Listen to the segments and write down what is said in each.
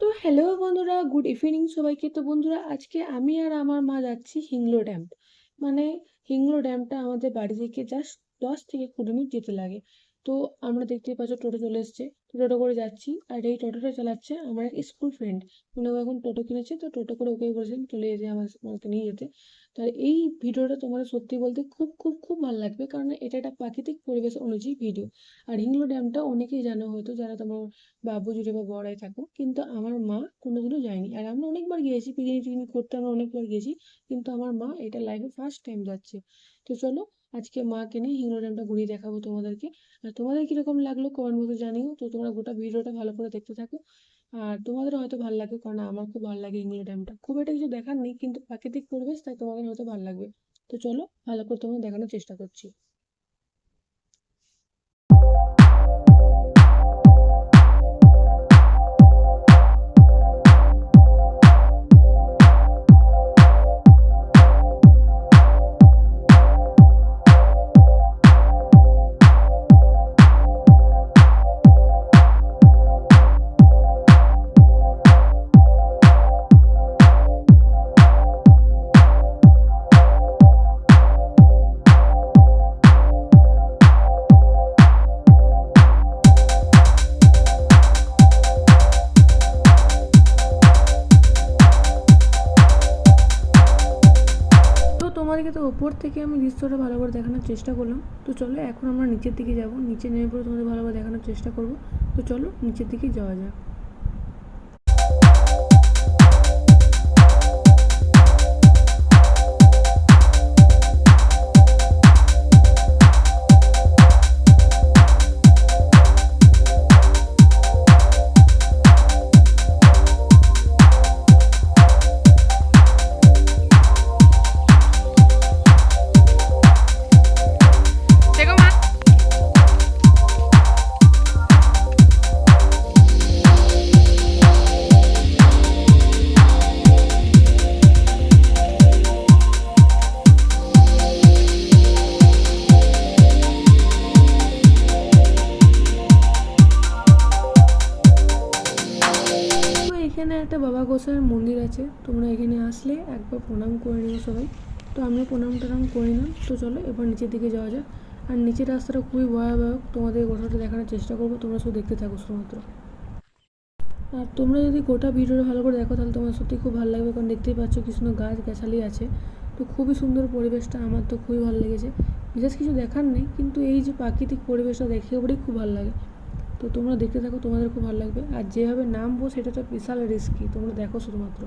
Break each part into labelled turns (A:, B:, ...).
A: তো হ্যালো বন্ধুরা good evening সবাইকে। তো বন্ধুরা, আজকে আমি আর আমার মা যাচ্ছি হিংলো ড্যাম মানে হিংলো ড্যামটা আমাদের বাড়ি থেকে জাস্ট দশ থেকে কুড়ি মিনিট যেতে লাগে। তো আমরা দেখতেই পাচ্ছ টোটো চলে এসছে। টোটো করে যাচ্ছি আর এই টোটোটা চালাচ্ছে আমার এক স্কুল ফ্রেন্ড মানে এখন টোটো কিনেছে, তো টোটো করে ওকে বলেছেন চলে যেতে, আমার আমাকে নিয়ে যেতে। তো এই ভিডিওটা তোমাদের সত্যি বলতে খুব খুব খুব ভালো লাগবে, কারণ এটা একটা প্রাকৃতিক পরিবেশ অনুযায়ী ভিডিও। আর হিংলো ড্যামটা অনেকেই জানো হয়তো, যারা তোমার বাবু, জুড়ে বা বড়াই থাকো, কিন্তু আমার মা কোনোদিনও যায়নি। আর আমরা অনেকবার গিয়েছি পিকনিক টিকনিক করতে আমরা অনেকবার গিয়েছি, কিন্তু আমার মা এটা লাইফে ফার্স্ট টাইম যাচ্ছে। তো চলো আজকে মাকে নিয়ে হিংলো ড্যামটা ঘুরিয়ে দেখাবো তোমাদেরকে। আর তোমাদের কীরকম লাগল কমেন্ট বক্সে জানিও। তো তোমরা গোটা ভিডিওটা ভালো করে দেখতে থাকো। আর তোমাদের হয়তো ভালো লাগে, কারণ আমার খুব ভালো লাগে হিংলো ড্যামটা খুব একটা কিছু দেখার নেই, কিন্তু প্রাকৃতিক পরিবেশ, তাই তোমাদের হয়তো ভালো লাগবে। তো চলো, ভালো করে তোমাদের দেখানোর চেষ্টা করছি। ওপর থেকে আমি দৃশ্যটা ভালো করে দেখানোর চেষ্টা করলাম। তো চলো, এখন আমরা নিচের দিকে যাব। নিচে নেমে পড়ে তোমাদের ভালোভাবে দেখানোর চেষ্টা করব। তো চলো, নিচের দিকে যাওয়া যাক। এখানে একটা বাবা গোসাইয়ের মন্দির আছে, তোমরা এখানে আসলে একবার প্রণাম করে নিও সবাই। তো আমরা প্রণাম টনাম করে নিলাম, তো চলো এবার নিচের দিকে যাওয়া যাক। আর নিচের রাস্তাটা খুবই ভয়াবহ, তোমাদের গোটাটা দেখানোর চেষ্টা করব, তোমরা শুধু দেখতে থাকো শুধুমাত্র। আর তোমরা যদি গোটা ভিডিওটা ভালো করে দেখো, তাহলে তোমার সত্যি খুব ভালো লাগবে, কারণ দেখতেই পাচ্ছ কি গাছ গাছালি আছে। তো খুবই সুন্দর পরিবেশটা, আমার তো খুবই ভালো লেগেছে। বিশেষ কিছু দেখার নেই, কিন্তু এই যে প্রাকৃতিক পরিবেশটা দেখে পরেই খুব ভালো লাগে। তো তোমরা দেখতে থাকো, তোমাদের খুব ভালো লাগবে। আর যেভাবে নামবো, সেটা তো বিশাল রিস্কি তোমরা দেখো শুধুমাত্র।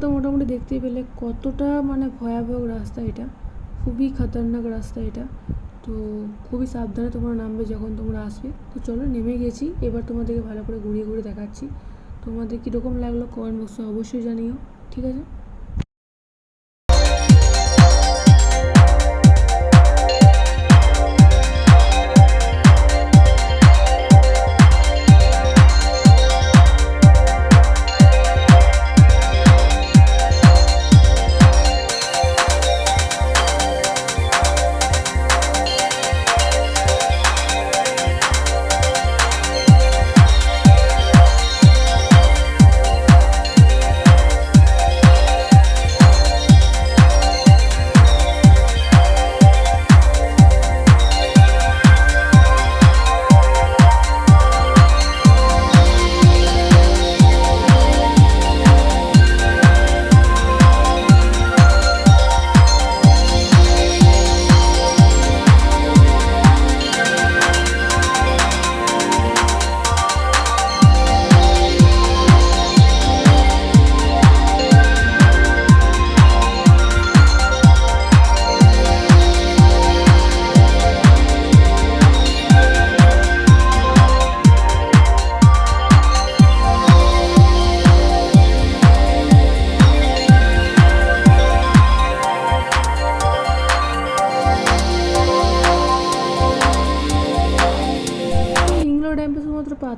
A: তো মোটামুটি দেখতেই পেলে কতটা মানে ভয়াবহ রাস্তা এটা। খুবই খতরনাক রাস্তা এটা। তো খুবই সাবধানে তোমরা নামবে যখন তোমরা আসবে। তো চলো নেমে গেছি। এবার তোমাদেরকে ভালো করে ঘুরিয়ে ঘুরে দেখাচ্ছি। তোমাদের কীরকম লাগল কমেন্ট বক্সে অবশ্যই জানিও, ঠিক আছে?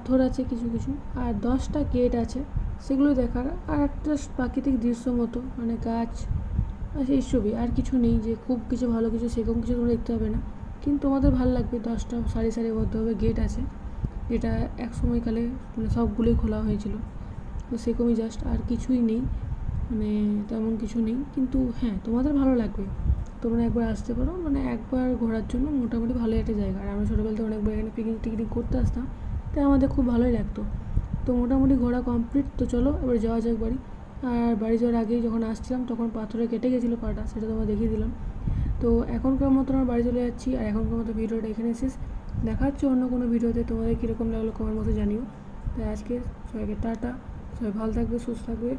A: পাথর আছে কিছু কিছু, আর দশটা গেট আছে, সেগুলো দেখার আর একটা প্রাকৃতিক দৃশ্য মতো মানে গাছ আর ছবি, আর কিছু নেই যে খুব কিছু ভালো কিছু, সেরকম কিছু তোমরা দেখতে পাবে না। কিন্তু তোমাদের ভালো লাগবে, দশটা সারি সারিবদ্ধভাবে গেট আছে, যেটা এক সময়কালে মানে সবগুলোই খোলা হয়েছিল। তো সেরকমই জাস্ট আর কিছুই নেই মানে তেমন কিছু নেই, কিন্তু হ্যাঁ তোমাদের ভালো লাগবে। তোমরা একবার আসতে পারো মানে একবার ঘোরার জন্য মোটামুটি ভালো একটা জায়গা। আর আমরা ছোটোবেলাতে অনেকবার এখানে পিকনিক টিকনিক করতে আসতাম তাই আমাদের খুব ভালোই লাগতো। তো মোটামুটি ঘোরা কমপ্লিট তো চলো এবার যাওয়া যাক বাড়ি। আর বাড়ি যাওয়ার আগেই যখন আসছিলাম তখন পাথরে কেটে গেছিল পাটা, সেটা তোমার দেখিয়ে দিলাম। তো এখনকার মতো আমার বাড়ি চলে যাচ্ছি, আর এখনকার মতো ভিডিওটা এখানে শেষ। দেখা হচ্ছে অন্য কোনো ভিডিওতে, তোমাদের কীরকম লাগল কমেন্ট মতো জানিও। তাই আজকে সবাইকে টাটা, সবাই ভালো থাকবে, সুস্থ থাকবে।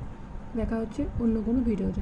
A: দেখা হচ্ছে অন্য কোনো ভিডিওতে।